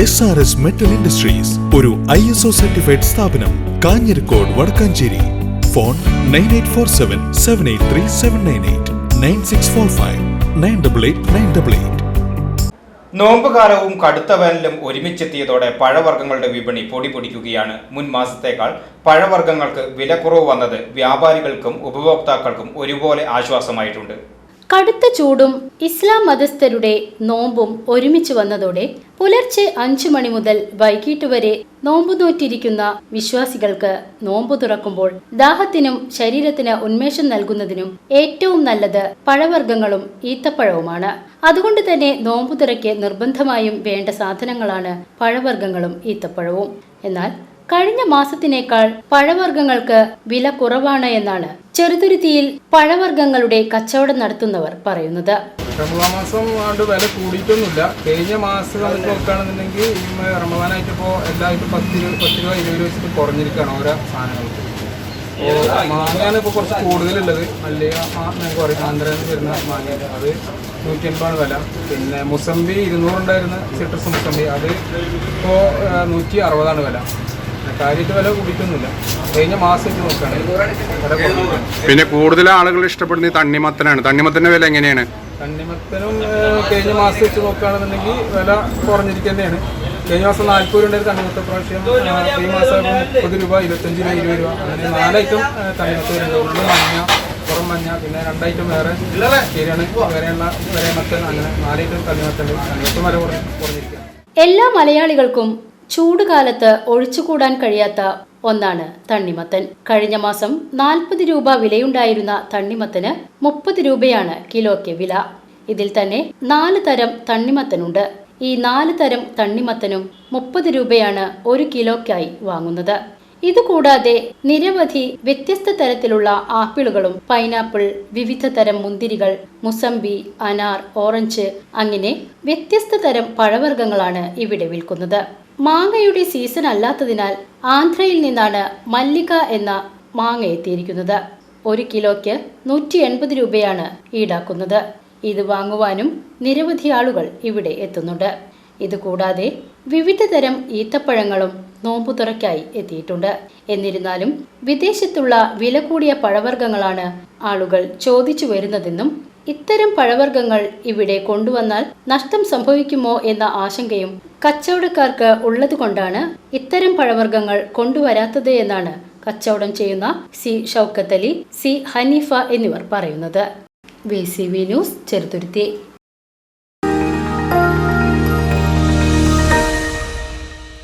S R S metal industries ഒരു I S O certified സ്ഥാപനം Kanjirakkode Vadakkanchery. Phone nine eight four seven seven eight three seven nine eight nine six four five nine double eight nine double eight നോമ്പുകാലവും കടുത്ത വേനലും ഒരുമിച്ചെത്തിയതോടെ പഴവർഗങ്ങളുടെ വിപണി പൊടി പൊടിക്കുകയാണ്. മുൻ മാസത്തേക്കാൾ പഴവർഗങ്ങൾക്ക് വിലക്കുറവ് വന്നത് വ്യാപാരികൾക്കും ഉപഭോക്താക്കൾക്കും ഒരുപോലെ ആശ്വാസമായിട്ടുണ്ട്. കടുത്ത ചൂടും ഇസ്ലാം മതസ്ഥരുടെ നോമ്പും ഒരുമിച്ച് വന്നതോടെ പുലർച്ചെ അഞ്ചു മണി മുതൽ വൈകിട്ട് വരെ നോമ്പു നോറ്റിരിക്കുന്ന വിശ്വാസികൾക്ക് നോമ്പു തുറക്കുമ്പോൾ ദാഹത്തിനും ശരീരത്തിന് ഉന്മേഷം നൽകുന്നതിനും ഏറ്റവും നല്ലത് പഴവർഗങ്ങളും ഈത്തപ്പഴവുമാണ്. അതുകൊണ്ട് തന്നെ നോമ്പു തുറയ്ക്ക് നിർബന്ധമായും വേണ്ട സാധനങ്ങളാണ് പഴവർഗങ്ങളും ഈത്തപ്പഴവും. എന്നാൽ കഴിഞ്ഞ മാസത്തിനേക്കാൾ പഴവർഗങ്ങൾക്ക് വില കുറവാണ് എന്നാണ് ചെറുതുരുത്തിയിൽ പഴവർഗങ്ങളുടെ കച്ചവടം നടത്തുന്നവർ പറയുന്നത്. റമദാൻ മാസം കൊണ്ട് വില കൂടിയിട്ടൊന്നുമില്ല. കഴിഞ്ഞ മാസം നമുക്ക് നോക്കുകയാണെന്നുണ്ടെങ്കിൽ റമദാനായിട്ട് ഇപ്പോൾ എല്ലായിട്ടും പത്ത് രൂപ പത്ത് രൂപ ഇരുപത് രൂപ കുറഞ്ഞിരിക്കുകയാണ് ഓരോ സാധനങ്ങൾക്ക് മാങ്ങയാണ് ഇപ്പോൾ കുറച്ച് കൂടുതലുള്ളത്. മല്ലിക പറയും ആന്ധ്രയിൽ വരുന്ന മാങ്ങ അത് നൂറ്റി അൻപതാണ് വില. പിന്നെ മുസമ്പി ഇരുന്നൂറുണ്ടായിരുന്ന സിട്രസ് മുസംബി അത് ഇപ്പോൾ നൂറ്റി അറുപതാണ് വില. കാര്യമായിട്ട് വില കൂടിയിട്ടൊന്നുമില്ല. കഴിഞ്ഞ മാസം നോക്കുകയാണെങ്കിൽ പിന്നെ കൂടുതൽ ആളുകൾ ഇഷ്ടപ്പെടുന്ന തണ്ണിമത്തനാണ്. തണ്ണിമത്തന്റെ വില എങ്ങനെയാണ്? തണ്ണിമത്തനും കഴിഞ്ഞ മാസം വെച്ച് നോക്കുകയാണെന്നുണ്ടെങ്കിൽ വില കുറഞ്ഞിരിക്കുന്നതാണ് കഴിഞ്ഞ മാസം നാൽപ്പത് രൂപ ഉണ്ടായിരുന്നു തണ്ണിമത്ത പ്രാവശ്യം. ഈ മാസം മുപ്പത് രൂപ ഇരുപത്തഞ്ച് രൂപ ഇരുപത് രൂപ. അങ്ങനെ നാല് ഐറ്റം ഏഹ്, തണ്ണിമത്ത വരുന്നുണ്ട് മഞ്ഞ പുറം മഞ്ഞ പിന്നെ രണ്ട് ഐറ്റം വേറെ. ശരിയാണ്. വേറെയുള്ള വേറെമത്തൻ അങ്ങനെ നാല് ഐറ്റം തണ്ണിമത്തൻ തണ്ണിമത്ത വില കുറഞ്ഞ് കുറഞ്ഞിരിക്കുകയാണ്. എല്ലാ മലയാളികൾക്കും ചൂടുകാലത്ത് ഒഴിച്ചുകൂടാൻ കഴിയാത്ത ഒന്നാണ് തണ്ണിമത്തൻ. കഴിഞ്ഞ മാസം നാൽപ്പത് രൂപ വിലയുണ്ടായിരുന്ന തണ്ണിമത്തന് മുപ്പത് രൂപയാണ് കിലോയ്ക്ക് വില. ഇതിൽ തന്നെ നാല് തരം തണ്ണിമത്തനുണ്ട്. ഈ നാല് തരം തണ്ണിമത്തനും മുപ്പത് രൂപയാണ് ഒരു കിലോയ്ക്കായി വാങ്ങുന്നത്. ഇതുകൂടാതെ നിരവധി വ്യത്യസ്ത തരത്തിലുള്ള ആപ്പിളുകളും പൈനാപ്പിൾ വിവിധ തരം മുന്തിരികൾ മുസംബി അനാർ ഓറഞ്ച് അങ്ങനെ വ്യത്യസ്ത തരം പഴവർഗങ്ങളാണ് ഇവിടെ വിൽക്കുന്നത്. മാങ്ങയുടെ സീസൺ അല്ലാത്തതിനാൽ ആന്ധ്രയിൽ നിന്നാണ് മല്ലിക എന്ന മാങ്ങ എത്തിയിരിക്കുന്നത്. ഒരു കിലോയ്ക്ക് നൂറ്റി എൺപത് രൂപയാണ് ഈടാക്കുന്നത്. ഇത് വാങ്ങുവാനും നിരവധി ആളുകൾ ഇവിടെ എത്തുന്നുണ്ട്. ഇതുകൂടാതെ വിവിധ തരം ഈത്തപ്പഴങ്ങളും നോമ്പുതുറയ്ക്കായി എത്തിയിട്ടുണ്ട്. എന്നിരുന്നാലും വിദേശത്തുള്ള വില കൂടിയ പഴവർഗങ്ങളാണ് ആളുകൾ ചോദിച്ചു വരുന്നതെന്നും ഇത്തരം പഴവർഗങ്ങൾ ഇവിടെ കൊണ്ടുവന്നാൽ നഷ്ടം സംഭവിക്കുമോ എന്ന ആശങ്കയും കച്ചവടക്കാർക്ക് ഉള്ളതുകൊണ്ടാണ് ഇത്തരം പഴവർഗങ്ങൾ കൊണ്ടുവരാത്തത് എന്നാണ് കച്ചവടം ചെയ്യുന്ന സി ഷൗക്കത്ത് അലി സി ഹനീഫ എന്നിവർ പറയുന്നത്. V C V news Cheruthuruthy.